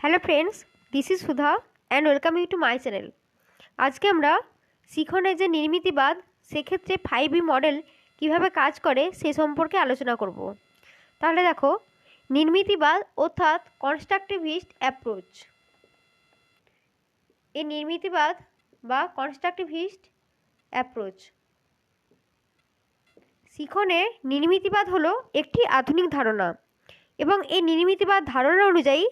Hello friends this is Sudha and welcome you to my channel আজকে আমরা শিখনের যে নির্মিতিবাদ, সেক্ষেত্রে ফাইভ ই মডেল কীভাবে কাজ করে সে সম্পর্কে আলোচনা করব। তাহলে দেখো, নির্মিতিবাদ অর্থাৎ কনস্ট্রাকটিভিস্ট অ্যাপ্রোচ এই নির্মিতিবাদ বা কনস্ট্রাকটিভিস্ট অ্যাপ্রোচ শিখনে নির্মিতিবাদ হলো একটি আধুনিক ধারণা এবং এই নির্মিতিবাদ ধারণা অনুযায়ী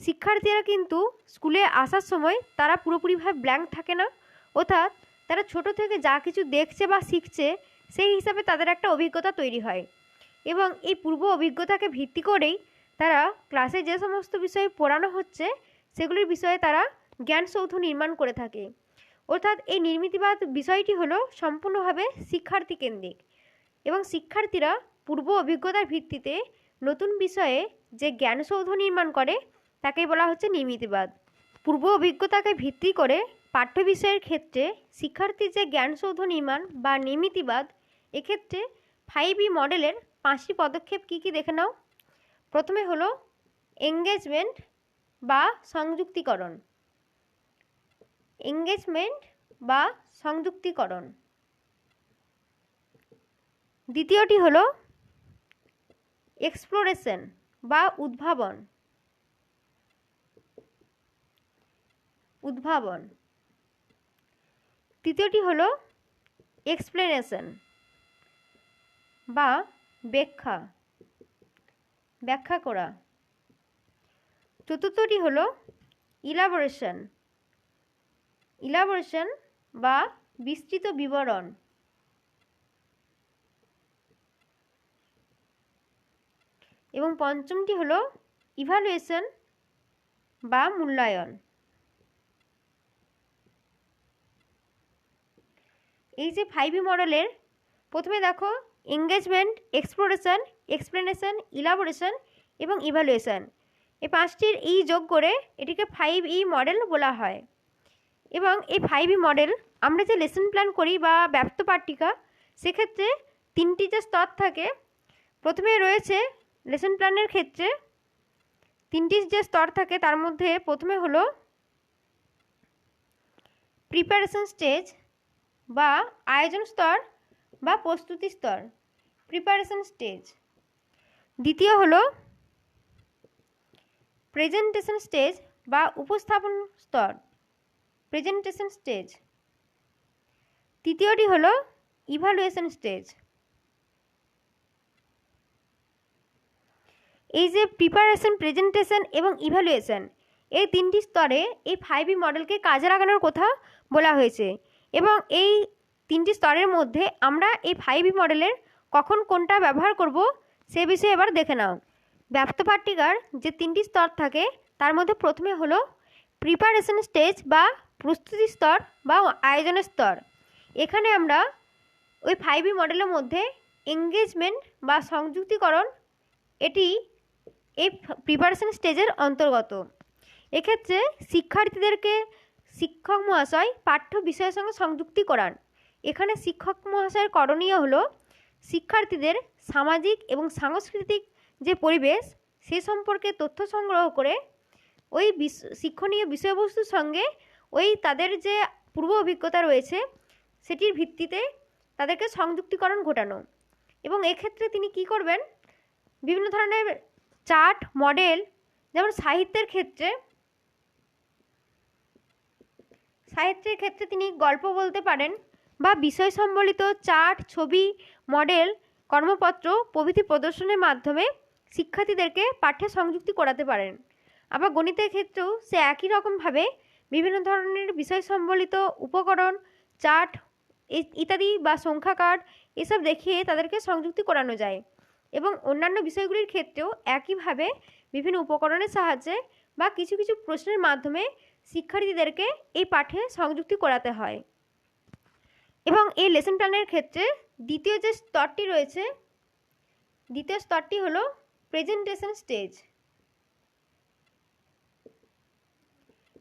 শিক্ষার্থীরা কিন্তু স্কুলে আসার সময় তারা পুরোপুরিভাবে ব্ল্যাঙ্ক থাকে না। অর্থাৎ তারা ছোট থেকে যা কিছু দেখছে বা শিখছে, সেই হিসাবে তাদের একটা অভিজ্ঞতা তৈরি হয়। এবং এই পূর্ব অভিজ্ঞতাকে ভিত্তি করেই তারা ক্লাসে যে সমস্ত বিষয়ে পড়ানো হচ্ছে, সেগুলির বিষয়ে তারা জ্ঞানসৌধ নির্মাণ করে থাকে। অর্থাৎ এই নির্মিতিবাদ বিষয়টি হলো সম্পূর্ণভাবে শিক্ষার্থী কেন্দ্রিক। এবং শিক্ষার্থীরা পূর্ব অভিজ্ঞতার ভিত্তিতে নতুন বিষয়ে যে জ্ঞানসৌধ নির্মাণ করে তাকেই বলা হচ্ছে নির্মিতিবাদ পূর্ব অভিজ্ঞতাকে ভিত্তি করে পাঠ্য বিষয়ের ক্ষেত্রে শিক্ষার্থীর যে জ্ঞানসৌধ নির্মাণ বা নির্মিতিবাদ এক্ষেত্রে ফাইভ ই মডেলের পাঁচটি পদক্ষেপ কী কী দেখে নাও? প্রথমে হলো এঙ্গেজমেন্ট বা সংযুক্তিকরণ। এঙ্গেজমেন্ট বা সংযুক্তিকরণ। দ্বিতীয়টি হলো এক্সপ্লোরেশন বা উদ্ভাবন। উদ্ভাবন। তৃতীয়টি হলো এক্সপ্লেনেশন বা ব্যাখ্যা ব্যাখ্যা করা। চতুর্থটি হলো ইলাবোরেশন ইলাবোরেশন বা বিস্তৃত বিবরণ। এবং পঞ্চমটি হলো ইভালুয়েশন বা মূল্যায়ন। এই যে ফাইভ মডেলের প্রথমে দেখো এঙ্গেজমেন্ট এক্সপ্লোরেশন এক্সপ্লেনেশন ইলাবোরেশন এবং ইভালুয়েশন এই পাঁচটির ই যোগ করে এটিকে ফাইভ ই মডেল বলা হয়। এবং এই ফাইভ ই মডেল আমরা যে লেসন প্ল্যান করি বা ব্যপ্ত পাট্টিকা সেক্ষেত্রে তিনটি যে স্তর থাকে, প্রথমে রয়েছে লেসন প্ল্যানের ক্ষেত্রে তিনটি যে স্তর থাকে, তার মধ্যে প্রথমে হলো প্রিপারেশন স্টেজ বা আয়োজন স্তর বা প্রস্তুতি স্তর প্রিপারেশন স্টেজ দ্বিতীয় হলো প্রেজেন্টেশন স্টেজ বা উপস্থাপন স্তর প্রেজেন্টেশন স্টেজ তৃতীয়টি হলো ইভালুয়েশন স্টেজ এই যে প্রিপারেশন প্রেজেন্টেশন এবং ইভ্যালুয়েশন এই তিনটি স্তরে এই ফাইভ মডেলকে কাজে লাগানোর কথা বলা হয়েছে। এবং এই তিনটি স্তরের মধ্যে আমরা এই ফাইভ মডেলের কখন কোনটা ব্যবহার করব সে বিষয়ে এবার দেখে নাও। ব্যপ্ত পাট্টিকার যে তিনটি স্তর থাকে, তার মধ্যে প্রথমে হলো প্রিপারেশন স্টেজ বা প্রস্তুতি স্তর বা আয়োজনের স্তর। এখানে আমরা ওই ফাইভ মডেলের মধ্যে এঙ্গেজমেন্ট বা সংযুক্তিকরণ, এটি এই প্রিপারেশন স্টেজের অন্তর্গত। এক্ষেত্রে শিক্ষার্থীদেরকে শিক্ষক মহাশয় পাঠ্য বিষয়ের সঙ্গে সংযুক্তি করান। এখানে শিক্ষক মহাশয়ের করণীয় হলো শিক্ষার্থীদের সামাজিক এবং সাংস্কৃতিক যে পরিবেশ, সে সম্পর্কে তথ্য সংগ্রহ করে ওই শিক্ষণীয় বিষয়বস্তুর সঙ্গে ওই তাদের যে পূর্ব অভিজ্ঞতা রয়েছে, সেটির ভিত্তিতে তাদেরকে সংযুক্তিকরণ ঘটানো। এবং এক্ষেত্রে তিনি কি করবেন? বিভিন্ন ধরনের চার্ট, মডেল, যেমন সাহিত্যের ক্ষেত্রে সাহিত্যের ক্ষেত্রে তিনি গল্প বলতে পারেন বা বিষয় সম্বলিত চার্ট, ছবি, মডেল, কর্মপত্র, প্রভৃতি প্রদর্শনের মাধ্যমে শিক্ষার্থীদেরকে পাঠ্যে সংযুক্তি করাতে পারেন। আবার গণিতের ক্ষেত্রেও সে একই রকমভাবে বিভিন্ন ধরনের বিষয় সম্বলিত উপকরণ, চার্ট ইত্যাদি বা সংখ্যা কার্ড এসব দেখিয়ে তাদেরকে সংযুক্তি করানো যায় এবং অন্যান্য বিষয়গুলির ক্ষেত্রেও একইভাবে বিভিন্ন উপকরণের সাহায্যে বা কিছু কিছু প্রশ্নের মাধ্যমে শিক্ষার্থীদেরকে এই পাঠে সংযুক্তি করাতে হয়। এবং এই লেসন প্ল্যানের ক্ষেত্রে দ্বিতীয় যে স্তরটি রয়েছে, দ্বিতীয় স্তরটি হলো প্রেজেন্টেশন স্টেজ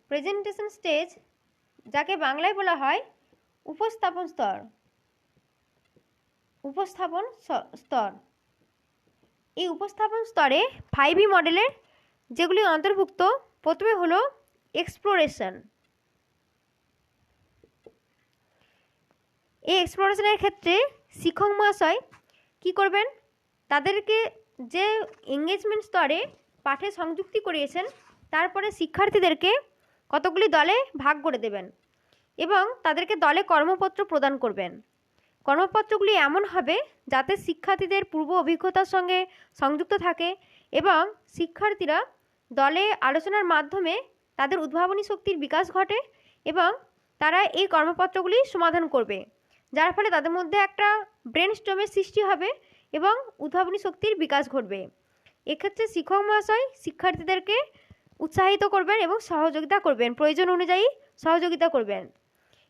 প্রেজেন্টেশন স্টেজ যাকে বাংলায় বলা হয় উপস্থাপন স্তর। উপস্থাপন স্তর। এই উপস্থাপন স্তরে ফাইভ মডেলের যেগুলি অন্তর্ভুক্ত, প্রথমে হলো এক্সপ্লোরেশন এই এক্সপ্লোরেশনের ক্ষেত্রে শিক্ষক মহাশয় কী করবেন? তাদেরকে যে এঙ্গেজমেন্ট স্তরে পাঠে সংযুক্তি করিয়েছেন, তারপরে শিক্ষার্থীদেরকে কতগুলি দলে ভাগ করে দেবেন এবং তাদেরকে দলে কর্মপত্র প্রদান করবেন। কর্মপত্রগুলি এমন হবে যাতে শিক্ষার্থীদের পূর্ব অভিজ্ঞতার সঙ্গে সংযুক্ত থাকে এবং শিক্ষার্থীরা দলে আলোচনার মাধ্যমে তাদের উদ্ভাবনী শক্তির বিকাশ ঘটে এবং তারা এই কর্মপত্রগুলি সমাধান করবে, যার ফলে তাদের মধ্যে একটা ব্রেন স্ট্রমের সৃষ্টি হবে এবং উদ্ভাবনী শক্তির বিকাশ ঘটবে। এক্ষেত্রে শিক্ষক মহাশয় শিক্ষার্থীদেরকে উৎসাহিত করবেন এবং সহযোগিতা করবেন, প্রয়োজন অনুযায়ী সহযোগিতা করবেন।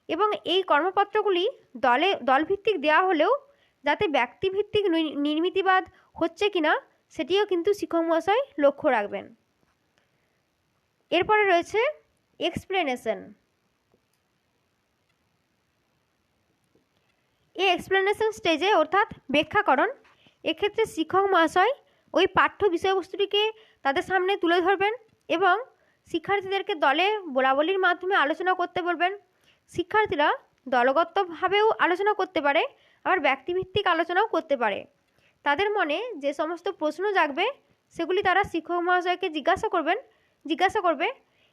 এবং এই কর্মপত্রগুলি দলে, দলভিত্তিক দেওয়া হলেও যাতে ব্যক্তিভিত্তিক নির্মিতিবাদ হচ্ছে কিনা সেটিও কিন্তু শিক্ষক মহাশয় লক্ষ্য রাখবেন। এরপরে রয়েছে এক্সপ্লেনেশন এই এক্সপ্লেনেশন স্টেজে অর্থাৎ ব্যাখ্যাকরণ, এক্ষেত্রে শিক্ষক মহাশয় ওই পাঠ্য বিষয়বস্তুটিকে তাদের সামনে তুলে ধরবেন এবং শিক্ষার্থীদেরকে দলে বলাবলির মাধ্যমে আলোচনা করতে বলবেন। শিক্ষার্থীরা দলগতভাবেও আলোচনা করতে পারে, আবার ব্যক্তিভিত্তিক আলোচনাও করতে পারে। তাদের মনে যে সমস্ত প্রশ্ন জাগবে, সেগুলি তারা শিক্ষক মহাশয়কে জিজ্ঞাসা করবেন জিজ্ঞাসা করবে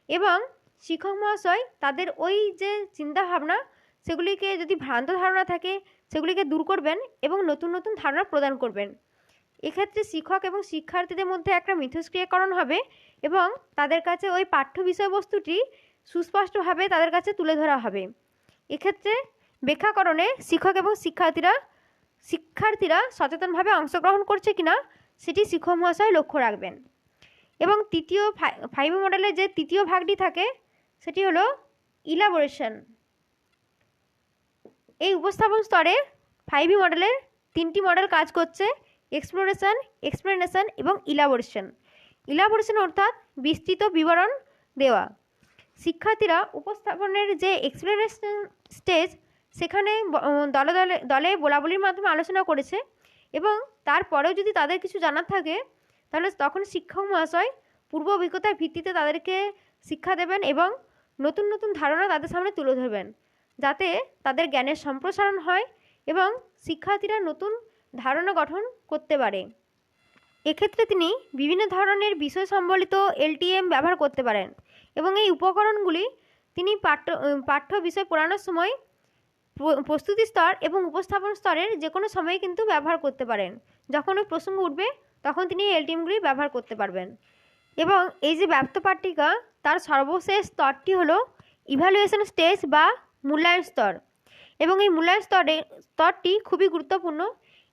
এবং শিক্ষক মহাশয় তাদের ওই যে চিন্তাভাবনা, সেগুলিকে যদি ভ্রান্ত ধারণা থাকে, সেগুলিকে দূর করবেন এবং নতুন নতুন ধারণা প্রদান করবেন। এক্ষেত্রে শিক্ষক এবং শিক্ষার্থীদের মধ্যে একটা মিথস্ক্রিয়াকরণ হবে এবং তাদের কাছে ওই পাঠ্য বিষয়বস্তুটি সুস্পষ্টভাবে তাদের কাছে তুলে ধরা হবে। এক্ষেত্রে ব্যাখ্যাকরণে শিক্ষক এবং শিক্ষার্থীরা শিক্ষার্থীরা সচেতনভাবে অংশগ্রহণ করছে কিনা, সেটি শিক্ষক মহাশয় লক্ষ্য রাখবেন। এবং তৃতীয় ফাইভ মডেলের যে তৃতীয় ভাগটি থাকে, সেটি হলো ইলাবোরেশন এই উপস্থাপন স্তরে ফাইভ মডেলের তিনটি মডেল কাজ করছে এক্সপ্লোরেশন এক্সপ্লেনেশন এবং ইলাবোরেশন ইলাবোরেশন অর্থাৎ বিস্তৃত বিবরণ দেওয়া। শিক্ষার্থীরা উপস্থাপনের যে এক্সপ্লেনেশন স্টেজ সেখানে দলে দলে দলে বলাবলির মাধ্যমে আলোচনা করেছে এবং তারপরেও যদি তাদের কিছু জানার থাকে তাহলে তখন শিক্ষক মহাশয় পূর্ব অভিজ্ঞতার ভিত্তিতে তাদেরকে শিক্ষা দেবেন এবং নতুন নতুন ধারণা তাদের সামনে তুলে ধরবেন, যাতে তাদের জ্ঞানের সম্প্রসারণ হয় এবং শিক্ষার্থীরা নতুন ধারণা গঠন করতে পারে। এক্ষেত্রে তিনি বিভিন্ন ধরনের বিষয় সম্বলিত এলটিএম ব্যবহার করতে পারেন এবং এই উপকরণগুলি তিনি পাঠ্য পাঠ্য বিষয় পড়ানোর সময় প্রস্তুতি স্তর এবং উপস্থাপন স্তরের যে কোনো সময়ে কিন্তু ব্যবহার করতে পারেন, যখন ওই প্রসঙ্গ উঠবে তখন তিনি এলটিএমগুলি ব্যবহার করতে পারবেন। এবং এই যে ব্যপ্ত পাট্টিকা, তার সর্বশেষ স্তরটি হলো ইভ্যালুয়েশন স্টেজ বা মূল্যায়ন স্তর। এবং এই মূল্যায়ন স্তরে, স্তরটি খুবই গুরুত্বপূর্ণ।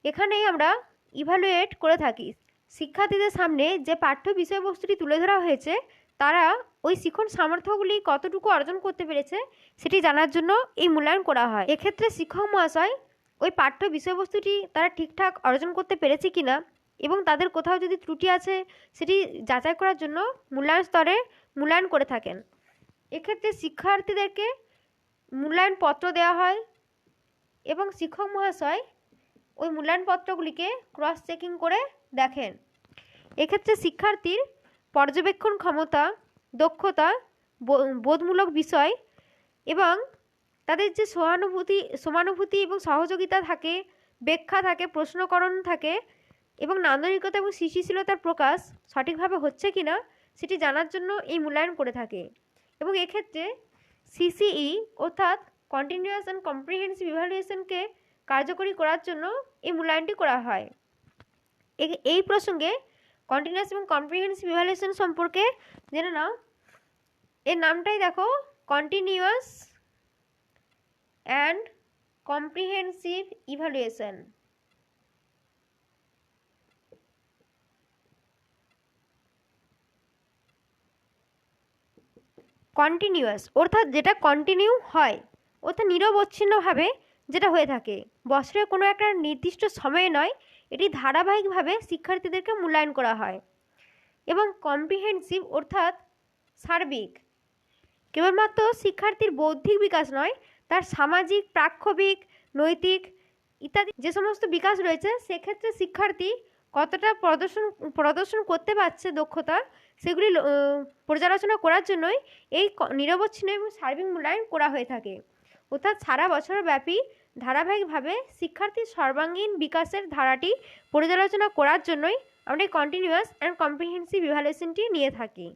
এখানেই আমরা ইভ্যালুয়েট করে থাকি। শিক্ষার্থীদের সামনে যে পাঠ্য বিষয়বস্তুটি তুলে ধরা হয়েছে, তারা ওই শিখন সামর্থ্যগুলি কতটুকু অর্জন করতে পেরেছে, সেটি জানার জন্য এই মূল্যায়ন করা হয়। এক্ষেত্রে শিক্ষক মহাশয় ওই পাঠ্য বিষয়বস্তুটি তারা ঠিকঠাক অর্জন করতে পেরেছে কিনা এবং তাদের কোথাও যদি ত্রুটি আছে, সেটি যাচাই করার জন্য মূল্যায়ন স্তরে মূল্যায়ন করে থাকেন। এক্ষেত্রে শিক্ষার্থীদেরকে মূল্যায়ন পত্র দেওয়া হয় এবং শিক্ষক মহাশয় ওই মূল্যায়ন পত্রগুলিকে ক্রস চেকিং করে দেখেন। এক্ষেত্রে শিক্ষার্থীর পর্যবেক্ষণ ক্ষমতা, দক্ষতা বোধমূলক বিষয় এবং তাদের যে সহানুভূতি, সমানুভূতি এবং সহযোগিতা থাকে, ব্যাখ্যা থাকে, প্রশ্নকরণ থাকে এবং নান্দনিকতা এবং সৃষ্টিশীলতার প্রকাশ সঠিকভাবে হচ্ছে কি না সেটি জানার জন্য এই মূল্যায়ন করে থাকে। এবং এক্ষেত্রে সিসিই অর্থাৎ কন্টিনিউয়াস অ্যান্ড কম্প্রিহেন্সিভ ইভ্যালুয়েশনকে কার্যকরী করার জন্য এই মূল্যায়নটি করা হয়। এই প্রসঙ্গে কন্টিনিউয়াস এবং কম্প্রিহেন্সিভ ইভ্যালুয়েশন সম্পর্কে জেনে নাও। এর নামটাই দেখো continuous and comprehensive evaluation continuous অর্থাৎ যেটা কন্টিনিউ হয়, অর্থাৎ নিরবচ্ছিন্নভাবে যেটা হয়ে থাকে। বছরের কোনো একটা নির্দিষ্ট সময়ে নয়, এটি ধারাবাহিকভাবে শিক্ষার্থীদেরকে মূল্যায়ন করা হয়। এবং কম্প্রিহেন্সিভ অর্থাৎ সার্বিক। কেবলমাত্র শিক্ষার্থীর বৌদ্ধিক বিকাশ নয়, তার সামাজিক, প্রাক্ষবিক, নৈতিক ইত্যাদি যে সমস্ত বিকাশ রয়েছে, সেক্ষেত্রে শিক্ষার্থী কতটা প্রদর্শন প্রদর্শন করতে পারছে দক্ষতা সেগুলি পর্যালোচনা করার জন্যই এই নিরবচ্ছিন্ন এবং সার্বিক মূল্যায়ন করা হয়ে থাকে। অর্থাৎ সারা বছর ব্যাপী ধারাবাহিকভাবে শিক্ষার্থীর সর্বাঙ্গীন বিকাশের ধারাটি পর্যালোচনা করার জন্যই আমরা এই কন্টিনিউয়াস অ্যান্ড কম্প্রিহেন্সিভ ইভ্যালুয়েশনটি নিয়ে থাকি।